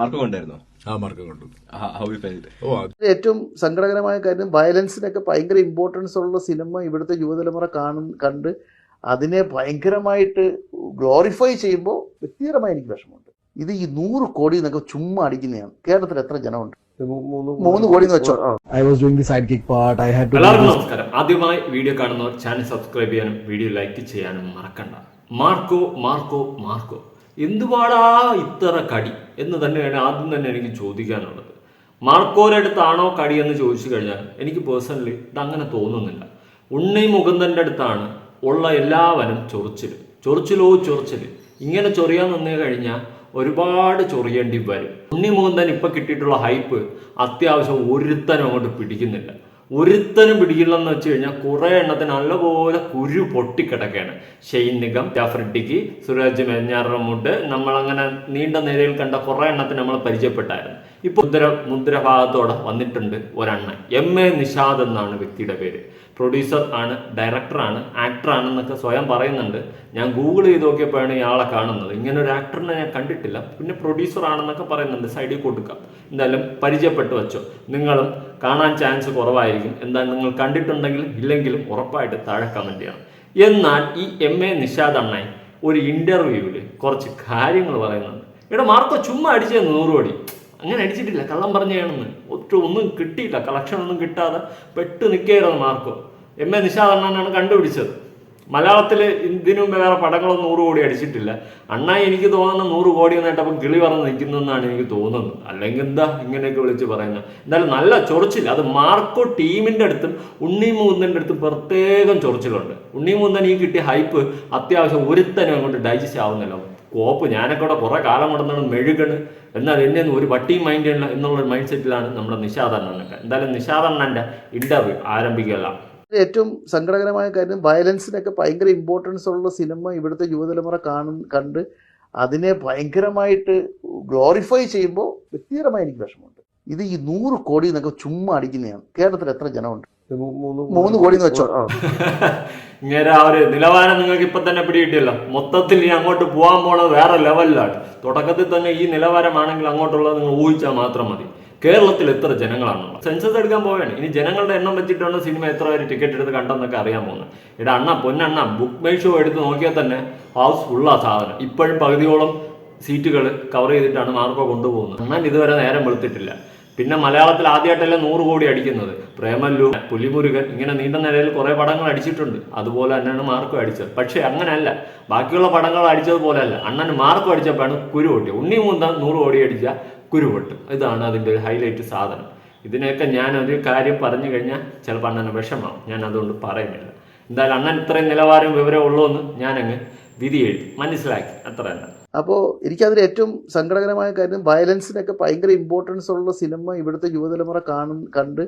Mark കൊണ്ടായിരുന്നോ ആ മാർക്കം കൊണ്ടു ഏറ്റവും സങ്കടകരമായ കാര്യം വയലൻസിനൊക്കെ ഭയങ്കര ഇമ്പോർട്ടൻസ് ഉള്ള സിനിമ ഇവിടുത്തെ യുവതലമുറ കാണും കണ്ട് അതിനെ ഭയങ്കരമായിട്ട് ഗ്ലോറിഫൈ ചെയ്യുമ്പോൾ വ്യക്തിപരമായി എനിക്ക് വിഷമമുണ്ട്. ഇത് ഈ നൂറ് കോടി എന്നൊക്കെ ചുമ്മാ അടിക്കുന്നതാണ്. കേരളത്തിൽ എത്ര ജനമുണ്ട്? മൂന്ന് കോടി എന്ന് വെച്ചോ. I was doing the side kick part I had എല്ലാവർക്കും നമസ്കാരം. ആദ്യമായി വീഡിയോ കാണുന്നവർ ചാനൽ സബ്സ്ക്രൈബ് ചെയ്യാനും വീഡിയോ ലൈക്ക് ചെയ്യാനും മറക്കണ്ട. Marco Marco Marco. എന്തുപാടാ ഇത്ര കടി എന്ന് തന്നെയാണ് ആദ്യം തന്നെ എനിക്ക് ചോദിക്കാനുള്ളത്. മാർക്കോരടുത്താണോ കടി എന്ന് ചോദിച്ചു കഴിഞ്ഞാൽ എനിക്ക് പേഴ്സണലി ഇത് അങ്ങനെ തോന്നുന്നില്ല. ഉണ്ണി മുകുന്ദന്റെ അടുത്താണ് ഉള്ള എല്ലാവരും ചൊറിച്ചിൽ ചൊറിച്ചിലോ ചൊറിച്ചിൽ ഇങ്ങനെ ചൊറിയാൻ നിന്നു കഴിഞ്ഞാൽ ഒരുപാട് ചൊറിയേണ്ടി വരും. ഉണ്ണി മുകുന്ദൻ ഇപ്പം കിട്ടിയിട്ടുള്ള ഹൈപ്പ് അത്യാവശ്യം ഒരുത്തനും അങ്ങോട്ട് പിടിക്കുന്നില്ല. ഒരുത്തനും പിടിക്കില്ലെന്ന് വെച്ച് കഴിഞ്ഞാൽ കുറെ എണ്ണത്തിന് നല്ലപോലെ കുരു പൊട്ടിക്കിടക്കുകയാണ്. ഷെയ്ൻ നിഗം ജാഫ്രിഡിക്ക് സുരാജ് മെഞ്ഞാറമുട്ട് നമ്മളങ്ങനെ നീണ്ട നിരയിൽ കണ്ട കുറെ എണ്ണത്തിന് നമ്മൾ പരിചയപ്പെട്ടായിരുന്നു. ഇപ്പൊ മുദ്ര മുദ്രഭാഗത്തോടെ വന്നിട്ടുണ്ട് ഒരെണ്ണ. എം എ നിഷാദ് എന്നാണ് വ്യക്തിയുടെ പേര്. പ്രൊഡ്യൂസർ ആണ് ഡയറക്ടറാണ് ആക്ടർ ആണെന്നൊക്കെ സ്വയം പറയുന്നുണ്ട്. ഞാൻ ഗൂഗിൾ ചെയ്ത് നോക്കിയപ്പോഴാണ് ഇയാളെ കാണുന്നത്. ഇങ്ങനെ ഒരു ആക്ടറിനെ ഞാൻ കണ്ടിട്ടില്ല. പിന്നെ പ്രൊഡ്യൂസർ ആണെന്നൊക്കെ പറയുന്നുണ്ട്. സൈഡിൽ കൊടുക്കാം എന്തായാലും പരിചയപ്പെട്ട് വെച്ചോ. നിങ്ങളും കാണാൻ ചാൻസ് കുറവായിരിക്കും. എന്തായാലും നിങ്ങൾ കണ്ടിട്ടുണ്ടെങ്കിൽ ഇല്ലെങ്കിലും ഉറപ്പായിട്ട് താഴെ കമന്റ് ചെയ്യണം. എന്നാൽ ഈ എം എ നിഷാദ് അണ്ണായി ഒരു ഇന്റർവ്യൂവിൽ കുറച്ച് കാര്യങ്ങൾ പറയുന്നുണ്ട്. ഇവിടെ മാർക്കോ ചുമ്മാ അടിച്ചത് നൂറ് കോടി. അങ്ങനെ അടിച്ചിട്ടില്ല. കള്ളം പറഞ്ഞാണെന്ന് ഒറ്റ ഒന്നും കിട്ടിയില്ല. കളക്ഷൻ ഒന്നും കിട്ടാതെ പെട്ട് നിൽക്കുകയായിരുന്നു മാർക്കോ എം എ അണ്ണനാണ് കണ്ടുപിടിച്ചത്. മലയാളത്തിൽ ഇതിനു വേറെ പടങ്ങളൊന്നും നൂറ് കോടി അടിച്ചിട്ടില്ല. അണ്ണായി എനിക്ക് തോന്നുന്ന നൂറ് കോടി എന്നിട്ടപ്പം കിളി പറഞ്ഞ് നിൽക്കുന്നതെന്നാണ് എനിക്ക് തോന്നുന്നത്. അല്ലെങ്കിൽ എന്താ ഇങ്ങനെയൊക്കെ വിളിച്ച് പറയുന്നത്. എന്തായാലും നല്ല ചൊറിച്ചിൽ അത് മാർക്കോ ടീമിന്റെ അടുത്തും ഉണ്ണി മൂന്നന്റെ അടുത്തും പ്രത്യേകം ചൊറിച്ചിലുണ്ട്. ഉണ്ണി മൂന്നൻ ഈ കിട്ടിയ ഹൈപ്പ് അത്യാവശ്യം ഒരുത്തനും അങ്ങോട്ട് ഡൈജസ്റ്റ് ആവുന്നില്ല. കോപ്പ് ഞാനൊക്കെ അവിടെ കുറേ കാലം കൊണ്ടെന്നാണ് മെഴുകണ്. എന്നാൽ എന്നെ ഒരു വട്ടിയും മൈൻഡ് എന്നുള്ള മൈൻഡ് സെറ്റിലാണ് നമ്മുടെ നിഷാദ് അണ്ണനൊക്കെ. എന്തായാലും നിഷാദ് അണ്ണന്റെ ഇന്റർവ്യൂ ആരംഭിക്കുകയല്ല. ഏറ്റവും സങ്കടകരമായ കാര്യം വയലൻസിനൊക്കെ ഭയങ്കര ഇമ്പോർട്ടൻസ് ഉള്ള സിനിമ ഇവിടുത്തെ യുവതലമുറ കാണും കണ്ട് അതിനെ ഭയങ്കരമായിട്ട് ഗ്ലോറിഫൈ ചെയ്യുമ്പോൾ വ്യക്തിപരമായി എനിക്ക് വിഷമമുണ്ട്. ഇത് ഈ നൂറ് കോടി എന്നൊക്കെ ചുമ്മാ അടിക്കുന്നതാണ്. കേരളത്തിൽ എത്ര ജനമുണ്ട്? മൂന്ന് കോടി. എന്ന് വെച്ചോ? ഇങ്ങനെ ആ ഒരു നിലവാരം നിങ്ങൾക്ക് ഇപ്പൊ തന്നെ പിടികിട്ടിയല്ലോ. മൊത്തത്തിൽ ഇനി അങ്ങോട്ട് പോകാൻ പോണത് വേറെ ലെവലിലാണ് തുടക്കത്തിൽ തന്നെ ഈ നിലവാരമാണെങ്കിൽ അങ്ങോട്ടുള്ളത് നിങ്ങൾ ഊഹിച്ചാൽ മാത്രം മതി. കേരളത്തിൽ എത്ര ജനങ്ങളാണുള്ളത്? സെൻസസ് എടുക്കാൻ പോവുകയാണ്. ഇനി ജനങ്ങളുടെ എണ്ണം വെച്ചിട്ടാണ് സിനിമ എത്ര പേര് ടിക്കറ്റ് എടുത്ത് കണ്ടെന്നൊക്കെ അറിയാൻ പോകുന്നത്. ഇവിടെ അണ്ണ പൊന്നണ്ണ ബുക്ക് മൈ ഷോ എടുത്ത് നോക്കിയാൽ തന്നെ ഹൗസ് ഫുള്ളാ സാധനം. ഇപ്പോഴും പകുതിയോളം സീറ്റുകൾ കവർ ചെയ്തിട്ടാണ് മാർക്കോ കൊണ്ടുപോകുന്നത്. അണ്ണൻ ഇതുവരെ നേരം വെളുത്തിട്ടില്ല. പിന്നെ മലയാളത്തിൽ ആദ്യമായിട്ടല്ല നൂറ് കോടി അടിക്കുന്നത്. പ്രേമല്ലു പുലിമുരുകൻ ഇങ്ങനെ നീണ്ട നിലയിൽ കുറേ പടങ്ങൾ അടിച്ചിട്ടുണ്ട്. അതുപോലെ തന്നെയാണ് മാർക്കോ അടിച്ചത്. പക്ഷെ അങ്ങനെയല്ല. ബാക്കിയുള്ള പടങ്ങൾ അടിച്ചതുപോലെയല്ല. അണ്ണന് മാർക്കും അടിച്ചപ്പോഴാണ് കുരു കൂട്ടിയത് ഉണ്ണി മൂന്ന നൂറ് കോടി അടിച്ച കുരു പൊട്ടും ഇതാണ് അതിന്റെ ഒരു ഹൈലൈറ്റ് സാധനം. ഇതിനെയൊക്കെ ഞാൻ ഒരു കാര്യം പറഞ്ഞു കഴിഞ്ഞാൽ ചിലപ്പോൾ അണ്ണന് വിഷമാവും. ഞാൻ അതുകൊണ്ട് പറയുന്നില്ല. എന്തായാലും അണ്ണൻ ഇത്രയും നിലവാരം വിവരം ഉള്ളൂ എന്ന് ഞാനങ്ങ് വിധി എഴുതി. മനസ്സിലാക്കി. അത്ര തന്നെ. അപ്പോൾ എനിക്കതിൽ ഏറ്റവും സങ്കടകരമായ കാര്യം വയലൻസിനൊക്കെ ഭയങ്കര ഇമ്പോർട്ടൻസ് ഉള്ള സിനിമ ഇവിടുത്തെ യുവതലമുറ കാണും കണ്ട്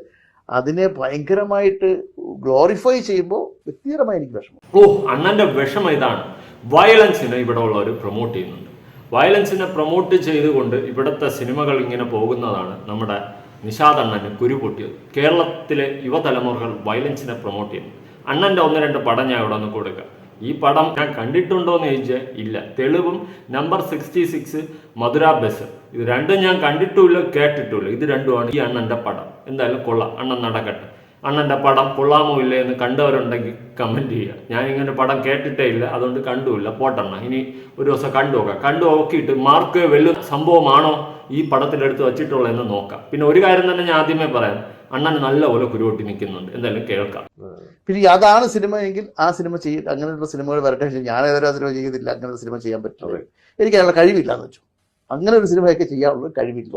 അതിനെ ഭയങ്കരമായിട്ട് ഗ്ലോറിഫൈ ചെയ്യുമ്പോൾ വ്യക്തിപരമായി എനിക്ക് വിഷമം. ഓ അണ്ണന്റെ വിഷമം ഇതാണ്. വയലൻസിനെ ഇവിടെ ഉള്ളവർ പ്രൊമോട്ട് ചെയ്യുന്നുണ്ട്. വയലൻസിനെ പ്രൊമോട്ട് ചെയ്തുകൊണ്ട് ഇവിടുത്തെ സിനിമകൾ ഇങ്ങനെ പോകുന്നതാണ് നമ്മുടെ നിഷാദണ്ണന് കുരു പൊട്ടിയത്. കേരളത്തിലെ യുവതലമുറകൾ വയലൻസിനെ പ്രൊമോട്ട് ചെയ്യുന്നു. അണ്ണന്റെ ഒന്ന് രണ്ട് പടം ഞാൻ ഇവിടെ ഒന്ന് കൊടുക്കുക ഈ പടം ഞാൻ കണ്ടിട്ടുണ്ടോ എന്ന് ചോദിച്ചാൽ ഇല്ല. തെളിവും number sixty six Madhura bus. ഇത് രണ്ടും ഞാൻ കണ്ടിട്ടുമില്ല കേട്ടിട്ടുമില്ല. ഇത് രണ്ടുമാണ് ഈ അണ്ണന്റെ പടം. എന്തായാലും കൊള്ളാം. അണ്ണൻ നടക്കട്ടെ. അണ്ണന്റെ പടം കൊള്ളാമോ ഇല്ലേ എന്ന് കണ്ടവരുണ്ടെങ്കിൽ കമന്റ് ചെയ്യുക. ഞാൻ ഇങ്ങനെ പടം കേട്ടിട്ടേ ഇല്ല അതുകൊണ്ട് കണ്ടുമില്ല. പോട്ടെണ്ണ ഇനി ഒരു ദിവസം കണ്ടു നോക്കാം. കണ്ടു നോക്കിയിട്ട് മാർക്ക് വലിയ സംഭവമാണോ ഈ പടത്തിലെടുത്ത് വെച്ചിട്ടുള്ളതെന്ന് നോക്കാം. പിന്നെ ഒരു കാര്യം തന്നെ ഞാൻ ആദ്യമേ പറയാം. അണ്ണൻ നല്ല നല്ലപോലെ കുരുവട്ടി നിൽക്കുന്നുണ്ട്. എന്തായാലും കേൾക്കാം. പിന്നെ അതാണ് സിനിമ എങ്കിൽ ആ സിനിമ ചെയ്യും അങ്ങനെയുള്ള സിനിമകൾ വരട്ടെ ഞാൻ ഏതൊരു സിനിമ ചെയ്തില്ല അങ്ങനെ സിനിമ ചെയ്യാൻ പറ്റില്ല. എനിക്ക് അതിനുള്ള കഴിവില്ല എന്ന് വെച്ചു. അങ്ങനെ ഒരു സിനിമയൊക്കെ ചെയ്യാനുള്ള കഴിവില്ല.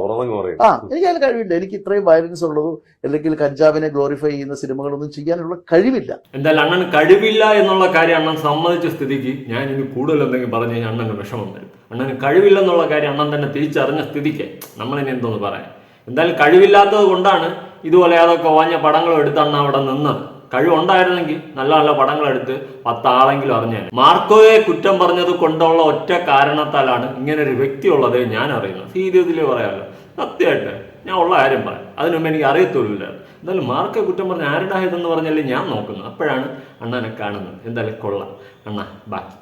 ആ എനിക്ക് അതിന് കഴിവില്ല. എനിക്ക് ഇത്രയും വയലൻസ് ഉള്ളതോ അല്ലെങ്കിൽ കഞ്ചാവിനെ ഗ്ലോറിഫൈ ചെയ്യുന്ന സിനിമകളൊന്നും ചെയ്യാനുള്ള കഴിവില്ല. എന്തായാലും അണ്ണൻ കഴിവില്ല എന്നുള്ള കാര്യം അണ്ണൻ സമ്മതിച്ച സ്ഥിതിക്ക് ഞാൻ ഇനി കൂടുതൽ എന്തെങ്കിലും പറഞ്ഞു കഴിഞ്ഞാൽ അണ്ണന് വിഷമം വരും. അണ്ണന് കഴിവില്ലെന്നുള്ള കാര്യം അണ്ണൻ തന്നെ തിരിച്ചറിഞ്ഞ സ്ഥിതിക്ക് നമ്മൾ ഇനി എന്തോന്ന് പറയാം. എന്തായാലും കഴിവില്ലാത്തത് കൊണ്ടാണ് ഇതുപോലെ അതൊക്കെ ഓഞ്ഞ പടങ്ങളും എടുത്ത് അണ്ണ അവിടെ നിന്നത്. കഴിവുണ്ടായിരുന്നെങ്കിൽ നല്ല നല്ല പടങ്ങൾ എടുത്ത് പത്താളെങ്കിലും അറിഞ്ഞു മാർക്കോയെ കുറ്റം പറഞ്ഞത് കൊണ്ടുള്ള ഒറ്റ കാരണത്താലാണ് ഇങ്ങനെ ഒരു വ്യക്തി ഉള്ളത് ഞാൻ അറിയുന്നത്. സീരിയസിൽ പറയാമല്ലോ. സത്യമായിട്ട് ഞാൻ ഉള്ള കാര്യം പറയാം. അതിനു മുമ്പ് എനിക്ക് അറിയത്തില്ല എന്തായാലും മാർക്കെ കുറ്റം പറഞ്ഞ ആരുടെ ഇതെന്ന് പറഞ്ഞല്ലേ ഞാൻ നോക്കുന്നത്. അപ്പോഴാണ് അണ്ണനെ കാണുന്നത്. എന്തായാലും കൊള്ളാം. അണ്ണ ബാക്കി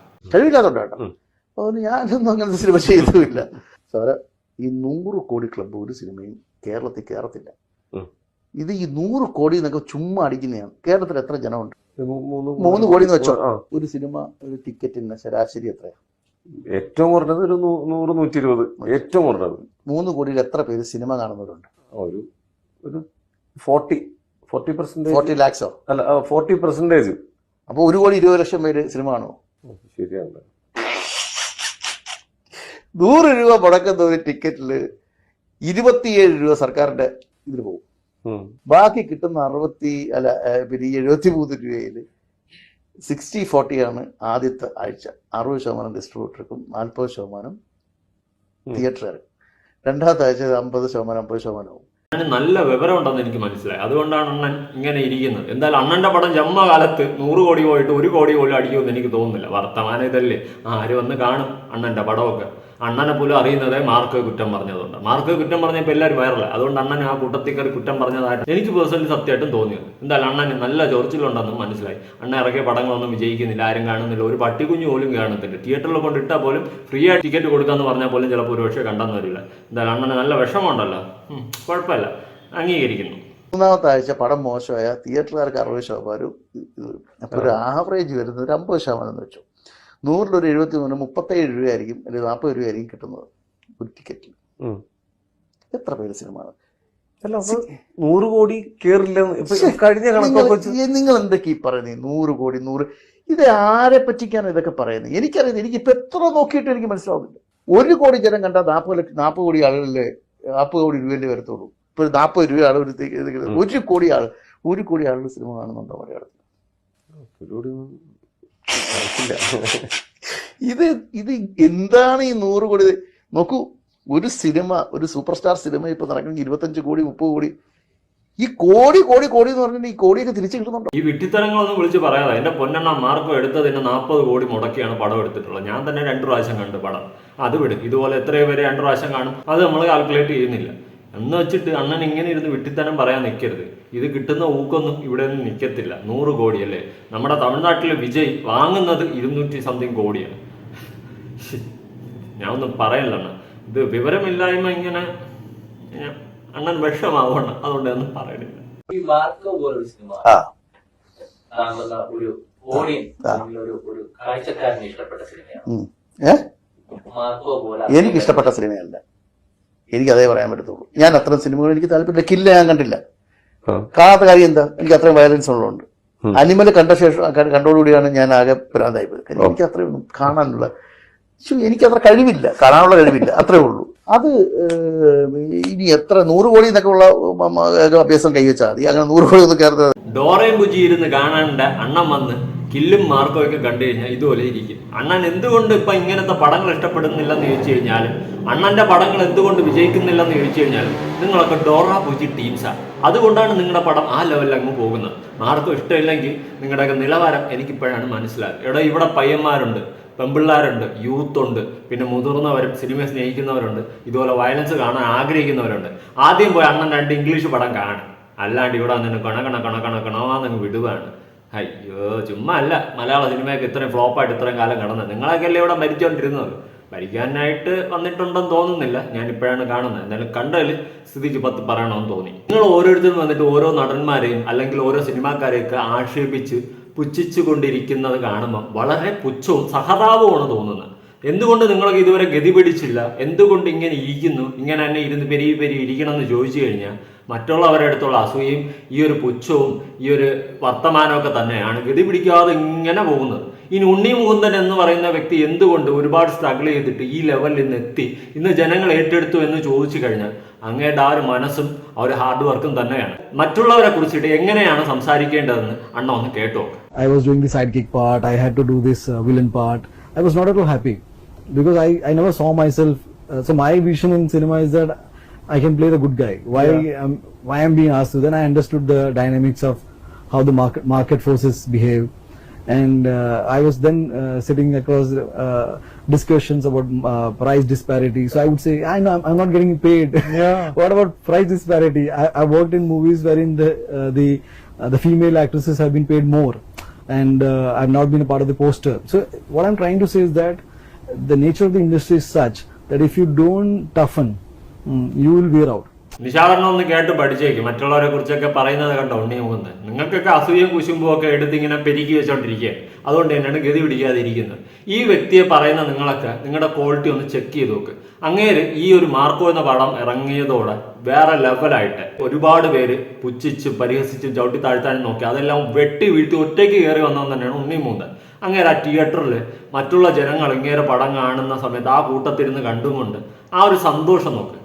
അതുകൊണ്ട് ഞാനൊന്നും അങ്ങനത്തെ സിനിമ ചെയ്തുമില്ല. സാറ് ഈ നൂറ് കോടി ക്ലബ്ബ് ഒരു സിനിമയും കേരളത്തിൽ കയറത്തില്ല. ഇത് ഈ നൂറ് കോടി എന്നൊക്കെ ചുമ്മാ അടിക്കുന്നതാണ്. കേരളത്തിൽ എത്ര ജനമുണ്ട്? മൂന്ന് കോടി എന്ന് വെച്ചോ. ഒരു സിനിമ ഒരു ടിക്കറ്റിന് ശരാശരി എത്രയാണ് ഏറ്റവും കുറഞ്ഞത് ഒരു നൂറ് നൂറ്റി ഇരുപത് ഏറ്റവും കുറഞ്ഞത്. മൂന്ന് കോടിയിൽ എത്ര പേര് സിനിമ കാണുന്നവരുണ്ട്? ഒരു ഒരു ഫോർട്ടി ഫോർട്ടി പെർസെന്റേജ്. ഫോർട്ടി ലാക്സോ? അല്ല ഫോർട്ടി പെർസെന്റേജ്. അപ്പോൾ ഒരു കോടി ഇരുപത് ലക്ഷം പേര് സിനിമ കാണുമോ? ശരിയാണ്. നൂറ് രൂപ മുടക്കുന്ന ഒരു ടിക്കറ്റിൽ ഇരുപത്തിയേഴ് രൂപ സർക്കാരിന്റെ ഇതിൽ പോകും. ബാക്കി കിട്ടുന്ന അറുപത്തി അല്ല പിന്നെ ഈ എഴുപത്തി മൂന്ന് രൂപയിൽ സിക്സ്റ്റി ഫോർട്ടിയാണ് ആദ്യത്തെ ആഴ്ച. അറുപത് ശതമാനം ഡിസ്ട്രിബ്യൂട്ടർക്കും നാൽപ്പത് ശതമാനം. തിയേറ്ററുകാർക്കും രണ്ടാമത്തെ ആഴ്ച അമ്പത് ശതമാനം അമ്പത് ശതമാനവും നല്ല വിവരം ഉണ്ടെന്ന് എനിക്ക് മനസ്സിലായി. അതുകൊണ്ടാണ് അണ്ണൻ ഇങ്ങനെ ഇരിക്കുന്നത്. എന്തായാലും അണ്ണന്റെ പടം ജമ്മ കാലത്ത് നൂറ് കോടി പോയിട്ട് ഒരു കോടി പോലും അടിക്കുമെന്ന് എനിക്ക് തോന്നുന്നില്ല. വർത്തമാനം ഇതല്ലേ. ആര് വന്ന് കാണും അണ്ണന്റെ പടമൊക്കെ. അണ്ണനെ പോലും അറിയുന്നത് മാർക്ക് കുറ്റം പറഞ്ഞതുകൊണ്ട്. മാർക്ക് കുറ്റം പറഞ്ഞപ്പോൾ എല്ലാവരും വൈറല അതുകൊണ്ട് അണ്ണൻ ആ കൂട്ടത്തിൽ കയറി കുറ്റം പറഞ്ഞതായിട്ട് എനിക്ക് പേഴ്സണലി സത്യമായിട്ടും തോന്നിയത്. എന്തായാലും അണ്ണന് നല്ല ചൊറിച്ചിലുണ്ടെന്നും മനസ്സിലായി. അണ്ണൻ ഇറക്കിയ പടങ്ങളൊന്നും വിജയിക്കുന്നില്ല ആരും കാണുന്നില്ല. ഒരു പട്ടിക്കുഞ്ഞു പോലും കാണുന്നില്ല തിയേറ്ററിൽ കൊണ്ടിട്ടാൽ പോലും ഫ്രീ ആയിട്ട് ടിക്കറ്റ് കൊടുക്കാന്ന് പറഞ്ഞാൽ പോലും ചിലപ്പോൾ ഒരു പക്ഷേ കണ്ടെന്ന് വരില്ല. എന്തായാലും അണ്ണന് നല്ല വിഷമമുണ്ടല്ലോ. കുഴപ്പമില്ല. അംഗീകരിക്കുന്നു. മൂന്നാമത്തെ ആഴ്ച പടം മോശമായ തിയേറ്ററുകാർക്ക് അറുപത് ശതമാനവും ഒരു ആവറേജ് വരുന്നത് ഒരു അമ്പത് ശതമാനം എന്ന് വെച്ചു. നൂറിലൊരു എഴുപത്തി മൂന്ന് മുപ്പത്തേഴ് രൂപയായിരിക്കും അല്ലെങ്കിൽ നാൽപ്പത് രൂപയായിരിക്കും കിട്ടുന്നത് ഒരു ടിക്കറ്റിൽ എത്ര പേര് സിനിമ അല്ല നൂറ് കോടി കേറില്ല കഴിഞ്ഞ കണക്കൊക്കെ നിങ്ങൾ എന്തൊക്കെ ഈ പറയുന്നത് നൂറ് കോടി നൂറ് ഇത് ആരെ പറ്റിക്കാണ് ഇതൊക്കെ പറയുന്നത് എനിക്കറിയുന്നത് എനിക്ക് ഇപ്പൊ എത്ര നോക്കിയിട്ട് എനിക്ക് മനസ്സിലാവുന്നില്ല. ഒരു കോടി ജനം കണ്ടാൽ നാൽപ്പത് ലക്ഷം നാൽപ്പത് കോടി ആളുകളിലെ നാൽപ്പത് കോടി രൂപയല്ലേ വരത്തുള്ളൂ. ഇപ്പൊ നാൽപ്പത് രൂപ ആൾ ഒരു കോടി ആൾ ഒരു കോടി ആളുകൾ സിനിമ കാണുന്നുണ്ടോ മലയാളത്തിൽ. ഇത് ഇത് എന്താണ് ഈ നൂറ് കോടി? നോക്കൂ ഒരു സിനിമ ഒരു സൂപ്പർ സ്റ്റാർ സിനിമ ഇപ്പൊ നടക്കണമെങ്കിൽ ഇരുപത്തഞ്ച് കോടി മുപ്പത് കോടി. ഈ കോടി കോടി കോടി എന്ന് പറഞ്ഞിട്ട് ഈ കോടിയൊക്കെ തിരിച്ചു കിട്ടുന്നുണ്ടോ? ഈ വിട്ടിത്തരങ്ങളൊന്നും വിളിച്ച് പറയാതെ. എന്റെ പൊന്നെണ്ണ മാർക്കോ എടുത്തതിന് നാൽപ്പത് കോടി മുടക്കിയാണ് പടം എടുത്തിട്ടുള്ളത്. ഞാൻ തന്നെ രണ്ടു പ്രാവശ്യം കണ്ടു പടം. അത് വിടും. ഇതുപോലെ എത്രയോ പേര് രണ്ടു പ്രാവശ്യം കാണും. അത് നമ്മൾ കാൽക്കുലേറ്റ് ചെയ്യുന്നില്ല. എന്ന് വെച്ചിട്ട് അണ്ണൻ ഇങ്ങനെ ഇരുന്ന് വിട്ടിത്തനം പറയാൻ നിൽക്കരുത് ഇത് കിട്ടുന്ന ഊക്കൊന്നും ഇവിടെ നിന്ന് നിൽക്കത്തില്ല നൂറ് കോടി അല്ലേ നമ്മുടെ തമിഴ്നാട്ടിലെ വിജയ് വാങ്ങുന്നത് ഇരുന്നൂറ്റി സംതിങ് കോടിയാണ്. ഞാൻ ഒന്നും പറയല്ല അണ്ണ. ഇത് വിവരമില്ലായ്മ ഇങ്ങനെ അണ്ണൻ വിഷമാവണം. അതുകൊണ്ട് ഒന്നും പറയണില്ല. ഈ മാർക്കോ പോലൊരു സിനിമ. ആ. ഒരു ഒരു ഒരു കാഴ്ചക്കാരന് ഇഷ്ടപ്പെട്ട സിനിമയാണ്. ഉം. മാർക്കോ പോലെ എനിക്ക് ഇഷ്ടപ്പെട്ട സിനിമയല്ല എനിക്ക് അതേ പറയാൻ പറ്റത്തുള്ളൂ. ഞാൻ അത്ര സിനിമകൾ എനിക്ക് താല്പര്യമില്ല. കില്ല ഞാൻ കണ്ടില്ല. കാണാത്ത കാര്യം എന്താ? എനിക്ക് അത്രയും വയലൻസ് ഉള്ളതുകൊണ്ട്. അനിമൽ കണ്ട ശേഷം കണ്ടോടുകൂടിയാണ് ഞാൻ ആകെ ഭ്രാന്തായി പോയത് എനിക്ക് അത്രയൊന്നും കാണാനുള്ള എനിക്ക് അത്ര കഴിവില്ല. കാണാനുള്ള കഴിവില്ല. അത്രേ ഉള്ളൂ. അത് ഇനി എത്ര നൂറ് കോടി എന്നൊക്കെ ഉള്ള അഭ്യാസം കൈവച്ചാൽ മതി. അങ്ങനെ നൂറ് കോടി ഒന്നും കയറുന്നത് ഡോറയും ബുജി ഇരുന്ന് കാണാണ്ട് അണ്ണൻ വന്ന് കില്ലും മാർക്കും ഒക്കെ കണ്ടു കഴിഞ്ഞാൽ ഇതുപോലെ ഇരിക്കും. അണ്ണൻ എന്തുകൊണ്ട് ഇപ്പൊ ഇങ്ങനത്തെ പടങ്ങൾ ഇഷ്ടപ്പെടുന്നില്ലെന്ന് ചോദിച്ചു കഴിഞ്ഞാൽ അണ്ണന്റെ പടങ്ങൾ എന്തുകൊണ്ട് വിജയിക്കുന്നില്ലെന്ന് ചോദിച്ചു കഴിഞ്ഞാൽ നിങ്ങളൊക്കെ ഡോറ ബുജി ടീംസാണ് അതുകൊണ്ടാണ് നിങ്ങളുടെ പടം ആ ലെവലിൽ അങ്ങ് പോകുന്നത്. ആർക്കും ഇഷ്ടമില്ലെങ്കിൽ നിങ്ങളുടെയൊക്കെ നിലവാരം എനിക്കിപ്പോഴാണ് മനസ്സിലായത്. എടോ ഇവിടെ പയ്യന്മാരുണ്ട്. പെമ്പിള്ളാരുണ്ട് യൂത്ത് ഉണ്ട് പിന്നെ മുതിർന്നവരും സിനിമയെ സ്നേഹിക്കുന്നവരുണ്ട് ഇതുപോലെ വയലൻസ് കാണാൻ ആഗ്രഹിക്കുന്നവരുണ്ട്. ആദ്യം പോയി അണ്ണൻ രണ്ട് ഇംഗ്ലീഷ് പടം കാണും അല്ലാണ്ട് ഇവിടെ വന്നിട്ട് കണക്കണ കണക്കണ കണ കണ കണവാന്നങ്ങ് വിടുവാണ്. അയ്യോ ചുമ്മാ അല്ല മലയാള സിനിമയൊക്കെ ഇത്രയും ഫ്ലോപ്പായിട്ട് ഇത്രയും കാലം കിടന്നത്. നിങ്ങളൊക്കെ അല്ലേ ഇവിടെ മരിച്ചുകൊണ്ടിരുന്നത് ഭരിക്കാനായിട്ട് വന്നിട്ടുണ്ടെന്ന് തോന്നുന്നില്ല. ഞാൻ ഇപ്പോഴാണ് കാണുന്നത്. എന്നാലും കണ്ടതിൽ സ്ഥിതിക്ക് പത്ത് പറയണമെന്ന് തോന്നി. നിങ്ങൾ ഓരോരുത്തരും വന്നിട്ട് ഓരോ നടന്മാരെയും അല്ലെങ്കിൽ ഓരോ സിനിമാക്കാരെയൊക്കെ ആക്ഷേപിച്ച് പുച്ഛിച്ചു കൊണ്ടിരിക്കുന്നത് കാണുമ്പോൾ വളരെ പുച്ഛവും സഹതാപവുമാണ് തോന്നുന്നത്. എന്തുകൊണ്ട് നിങ്ങളൊക്കെ ഇതുവരെ ഗതി പിടിച്ചില്ല? എന്തുകൊണ്ട് ഇങ്ങനെ ഇരിക്കുന്നു? ഇങ്ങനെ തന്നെ ഇരുന്ന് പെരി പെരി ഇരിക്കണം എന്ന് ചോദിച്ചു കഴിഞ്ഞാൽ മറ്റുള്ളവരുടെ അടുത്തുള്ള അസൂയയും ഈ ഒരു പുച്ഛവും ഈ ഒരു വർത്തമാനമൊക്കെ തന്നെയാണ് ഗതി പിടിക്കാതെ ഇങ്ങനെ പോകുന്നത്. ഇനി ഉണ്ണി മുകുന്ദൻ എന്ന് പറയുന്ന വ്യക്തി എന്തുകൊണ്ട് ഒരുപാട് സ്ട്രഗിൾ ചെയ്തിട്ട് ഈ ലെവലിൽ നിന്ന് എത്തി? ഇന്ന് ജനങ്ങൾ ഏറ്റെടുത്തു എന്ന് ചോദിച്ചു കഴിഞ്ഞാൽ അങ്ങയുടെ ആ ഒരു മനസ്സും ആ ഒരു ഹാർഡ് വർക്കും തന്നെയാണ്. മറ്റുള്ളവരെ കുറിച്ചിട്ട് എങ്ങനെയാണ് സംസാരിക്കേണ്ടതെന്ന് അണ്ണ ഒന്ന് കേട്ടു I was doing the side kick part I had to do this villain part I was not that happy because I I never saw myself so my vision in cinema is that I can play the good guy why why am being as then I understood the dynamics of how the market forces behave and uh, I was then uh, sitting across uh, discussions about uh, price disparity. So I would say I know I'm, I'm not getting paid. Yeah. what about price disparity? I, I worked in movies wherein the uh, the uh, the female actresses have been paid more, and uh, I've not been a part of the poster. So what I'm trying to say is that the nature of the industry is such that if you don't toughen, mm, you will wear out. നിശാകരണം ഒന്ന് കേട്ട് പഠിച്ചേക്ക്. മറ്റുള്ളവരെ കുറിച്ചൊക്കെ പറയുന്നത് കണ്ടോ? ഉണ്ണി മുകുന്നത് നിങ്ങൾക്കൊക്കെ അസൂയം കുശുമ്പും ഒക്കെ എടുത്ത് ഇങ്ങനെ പെരുക്കി വെച്ചോണ്ടിരിക്കുക അതുകൊണ്ട് തന്നെയാണ് ഗതി പിടിക്കാതിരിക്കുന്നത് ഈ വ്യക്തിയെ പറയുന്ന നിങ്ങളൊക്കെ നിങ്ങളുടെ ക്വാളിറ്റി ഒന്ന് ചെക്ക് ചെയ്ത് നോക്ക്. അങ്ങേര് ഈ ഒരു മാർക്കോ എന്ന പടം ഇറങ്ങിയതോടെ വേറെ ലെവലായിട്ട് ഒരുപാട് പേര് പുച്ഛിച്ചും പരിഹസിച്ച് ചവിട്ടി താഴ്ത്താനും നോക്കി. അതെല്ലാം വെട്ടി വീഴ്ത്തി ഒറ്റയ്ക്ക് കയറി വന്നവൻ തന്നെയാണ് ഉണ്ണി മൂന്ന് അങ്ങേരെ തിയേറ്ററിൽ മറ്റുള്ള ജനങ്ങൾ ഇങ്ങേരെ പടം കാണുന്ന സമയത്ത് ആ കൂട്ടത്തിരുന്ന് കണ്ടുകൊണ്ട് ആ ഒരു സന്തോഷം നോക്ക്.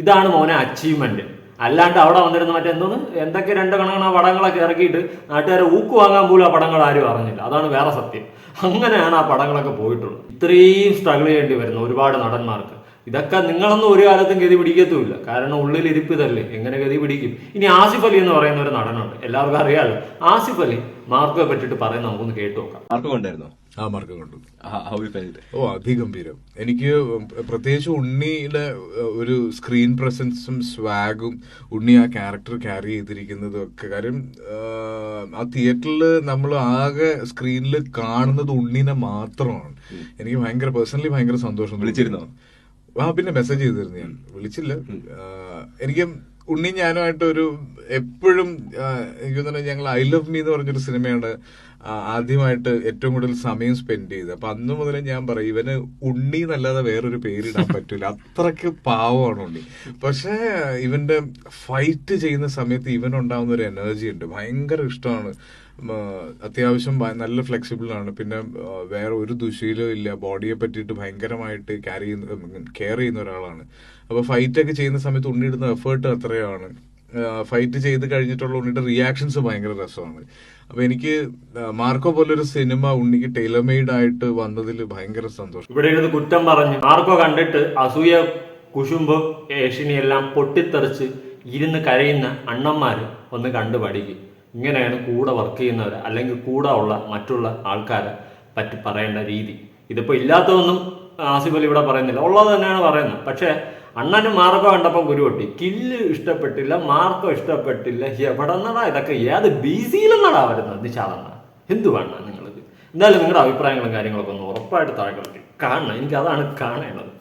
ഇതാണ് മോനെ അച്ചീവ്മെന്റ് അല്ലാണ്ട് അവിടെ വന്നിരുന്ന മറ്റെന്തോന്ന് എന്തൊക്കെ രണ്ട് കണക്കണ പടങ്ങളൊക്കെ ഇറക്കിയിട്ട് നാട്ടുകാരെ ഊക്ക് വാങ്ങാൻ പോലും ആ പടങ്ങൾ ആരും അറിഞ്ഞില്ല. അതാണ് വേറെ സത്യം. അങ്ങനെയാണ് ആ പടങ്ങളൊക്കെ പോയിട്ടുള്ളത്. ഇത്രയും സ്ട്രഗിൾ ചെയ്യേണ്ടി വരുന്നു ഒരുപാട് നടന്മാർക്ക്. ഇതൊക്കെ നിങ്ങളൊന്നും ഒരു കാലത്തും ഗതി പിടിക്കത്തുമില്ല. കാരണം ഉള്ളിൽ ഇരിപ്പ് ഇതല്ലേ. എങ്ങനെ ഗതി പിടിക്കും? ഇനി ആസിഫ് അലി എന്ന് പറയുന്ന ഒരു നടനുണ്ട്. എല്ലാവർക്കും അറിയാലോ? ആസിഫ് അലി മാർക്കോയെ പറ്റിയിട്ട് പറയുന്ന നമുക്കൊന്ന് കേട്ടു നോക്കാം. മാർക്ക് കൊണ്ടായിരുന്നോ ആ മാർഗം കൊണ്ടു ഓ അതിഗംഭീരം. എനിക്ക് പ്രത്യേകിച്ച് ഉണ്ണിയുടെ ഒരു സ്ക്രീൻ പ്രസൻസും സ്വാഗും ഉണ്ണി ആ ക്യാരക്ടർ ക്യാരി ചെയ്തിരിക്കുന്നതും ഒക്കെ കാര്യം ആ തിയേറ്ററിൽ നമ്മൾ ആകെ സ്ക്രീനിൽ കാണുന്നത് ഉണ്ണിനെ മാത്രമാണ്. എനിക്ക് ഭയങ്കര പേഴ്സണലി ഭയങ്കര സന്തോഷം. വിളിച്ചിരുന്നോ? ആ പിന്നെ മെസ്സേജ് ചെയ്തിരുന്നു ഞാൻ. വിളിച്ചില്ല. എനിക്ക് ഉണ്ണി ഞാനുമായിട്ട് ഒരു എപ്പോഴും എനിക്ക് തോന്നുന്നു ഞങ്ങൾ ഐ ലവ് മീ എന്ന് പറഞ്ഞൊരു സിനിമയാണ് ആദ്യമായിട്ട് ഏറ്റവും കൂടുതൽ സമയം സ്പെൻഡ് ചെയ്തത്. അപ്പൊ അന്ന് മുതൽ ഞാൻ പറയും ഇവന് ഉണ്ണി എന്നല്ലാതെ വേറൊരു പേരിടാൻ പറ്റൂല. അത്രയ്ക്ക് പാവമാണ് ഉണ്ണി. പക്ഷേ ഇവന്റെ ഫൈറ്റ് ചെയ്യുന്ന സമയത്ത് ഇവൻ ഉണ്ടാവുന്ന ഒരു എനർജി ഉണ്ട്. ഭയങ്കര ഇഷ്ടമാണ്. അത്യാവശ്യം നല്ല ഫ്ലെക്സിബിൾ ആണ്. പിന്നെ വേറെ ഒരു ദുശീലവും ഇല്ല. ബോഡിയെ പറ്റിയിട്ട് ഭയങ്കരമായിട്ട് ക്യാരി ചെയ്യുന്ന കെയർ ചെയ്യുന്ന ഒരാളാണ്. അപ്പൊ ഫൈറ്റ് ഒക്കെ ചെയ്യുന്ന സമയത്ത് ഉണ്ണിയിടുന്ന എഫേർട്ട് അത്രയാണ്. ഫൈറ്റ് ചെയ്ത് കഴിഞ്ഞിട്ടുള്ള ഉണ്ണിയുടെ റിയാക്ഷൻസ് ഭയങ്കര രസമാണ്. അപ്പൊ എനിക്ക് മാർക്കോ പോലൊരു സിനിമ ഉണ്ണിക്ക് ടൈലർമെയ്ഡ് ആയിട്ട് വന്നതിൽ ഭയങ്കര സന്തോഷം. ഇവിടെ കുറ്റം പറഞ്ഞു മാർക്കോ കണ്ടിട്ട് അസൂയ കുശുമ്പ് എല്ലാം പൊട്ടിത്തെറിച്ച് ഇരുന്ന് കരയുന്ന അണ്ണന്മാര് ഒന്ന് കണ്ടു പഠിക്കും. ഇങ്ങനെയാണ് കൂടെ വർക്ക് ചെയ്യുന്നവർ അല്ലെങ്കിൽ കൂടെ ഉള്ള മറ്റുള്ള ആൾക്കാരെ പറ്റി പറയേണ്ട രീതി. ഇതിപ്പോൾ ഇല്ലാത്തതൊന്നും ആസിഫ് അലി ഇവിടെ പറയുന്നില്ല. ഉള്ളത് തന്നെയാണ് പറയുന്നത്. പക്ഷേ അണ്ണന് മാർക്കോ കണ്ടപ്പോൾ കുരുവട്ടി കില്ല് ഇഷ്ടപ്പെട്ടില്ല മാർക്കോ ഇഷ്ടപ്പെട്ടില്ല എവിടെ നിന്നടാ ഇതൊക്കെ? ഏത് ബിസിയിലെന്നടാ വരുന്നത്? നിശാദണ്ണ. എന്തുവാണ് വേണം നിങ്ങളിത് എന്തായാലും നിങ്ങളുടെ അഭിപ്രായങ്ങളും കാര്യങ്ങളൊക്കെ ഒന്ന് ഉറപ്പായിട്ട് താഴെ കാണണം എനിക്ക് അതാണ് കാണേണ്ടത്.